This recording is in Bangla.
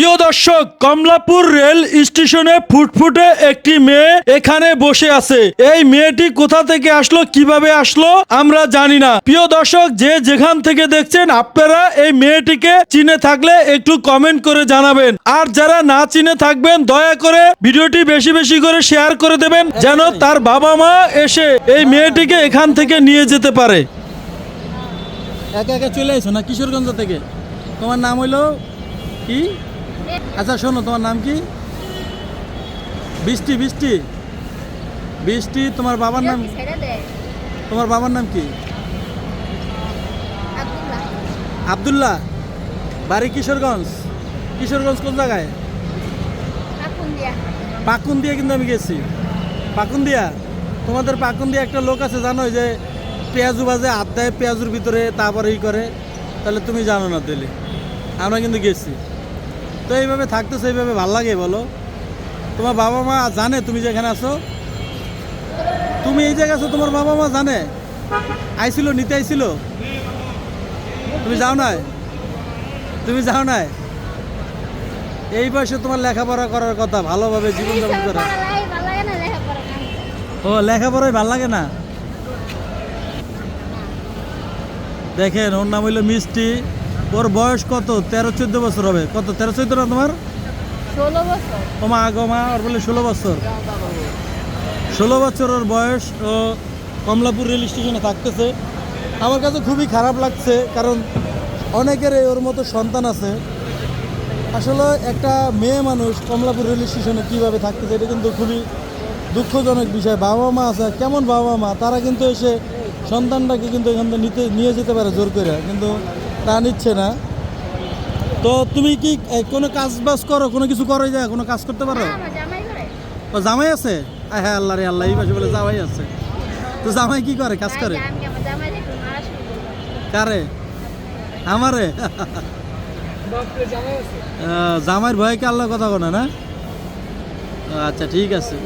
প্রিয় দর্শক, কমলাপুর রেল স্টেশনে ফুটফুটে একটি মেয়ে এখানে বসে আছে। এই মেয়েটি কোথা থেকে আসলো, কীভাবে আসলো, আমরা জানি না। প্রিয় দর্শক, যে যেখান থেকে দেখছেন, আপনারা এই মেয়েটিকে চিনে থাকলে একটু কমেন্ট করে জানাবেন। আর যারা না চিনে থাকবেন, দয়া করে ভিডিওটি বেশি বেশি করে শেয়ার করে দেবেন, যেন তার বাবা মা এসে এই মেয়েটিকে এখান থেকে নিয়ে যেতে পারে। একা একা চলে এসো না, কিশোরগঞ্জ থেকে। তোমার নাম হইল কি? আচ্ছা শোনো তোমার নাম কি? বৃষ্টি বৃষ্টি। বৃষ্টি তোমার বাবার নাম? তোমার বাবার নাম কি? আব্দুল্লাহ। বাড়ি কিশোরগঞ্জ। কিশোরগঞ্জ কোন জায়গায়? পাকুন দিয়ে কিন্তু আমি গেছি। পাকুন দিয়া তোমাদের পাকুন দিয়ে একটা লোক আছে জানো যে পেঁয়াজু বাজে হাত দেয় পেঁয়াজুর ভিতরে তারপরে ই করে। তাহলে তুমি জানো না তাহলে। আমরা কিন্তু গেছি। তো এইভাবে থাকতেছে এইভাবে ভালো লাগে বলো। তোমার বাবা মা জানে তুমি যেখানে আছো? তুমি এই জায়গায় আছো তোমার বাবা মা জানে? আইছিল নিতে আইছিল? তুমি যাও নাই? তুমি যাও নাই? এই বয়সে তোমার লেখাপড়া করার কথা ভালোভাবে জীবনযাপন করা। ও লেখাপড়াই ভালো লাগে না? দেখেন ওর নাম হইল মিষ্টি। ওর বয়স কত? তেরো চোদ্দ বছর হবে। কত? তেরো চোদ্দ না তোমার? ষোলো বছর। ও মা গো মা ওর বলে ষোলো বছর। ষোলো বছর ওর বয়স ও কমলাপুর রেল স্টেশনে থাকতেছে। আমার কাছে খুবই খারাপ লাগছে কারণ অনেকের ওর মতো সন্তান আছে। আসলে একটা মেয়ে মানুষ কমলাপুর রেল স্টেশনে কীভাবে থাকতেছে এটা কিন্তু খুবই দুঃখজনক বিষয়। বাবা মা আছে কেমন বাবা মা? তারা কিন্তু এসে সন্তানটাকে কিন্তু এখান থেকে নিতে নিয়ে যেতে পারে জোর করে কিন্তু তা নিচ্ছে না। তো তুমি কি কোনো কাজ বাজ করো? কোনো কিছু করো যায় কোনো কাজ করতে পারো? জামাই ও জামাই আছে? হ্যাঁ আল্লাহ রে আল্লাহ এই পাশে বলে জামাই আছে। তো জামাই কি করে? কাজ করে? কারে? আমারে? জামাইয়ের ভয়ে কি আল্লাহ কথা বলে না? আচ্ছা ঠিক আছে।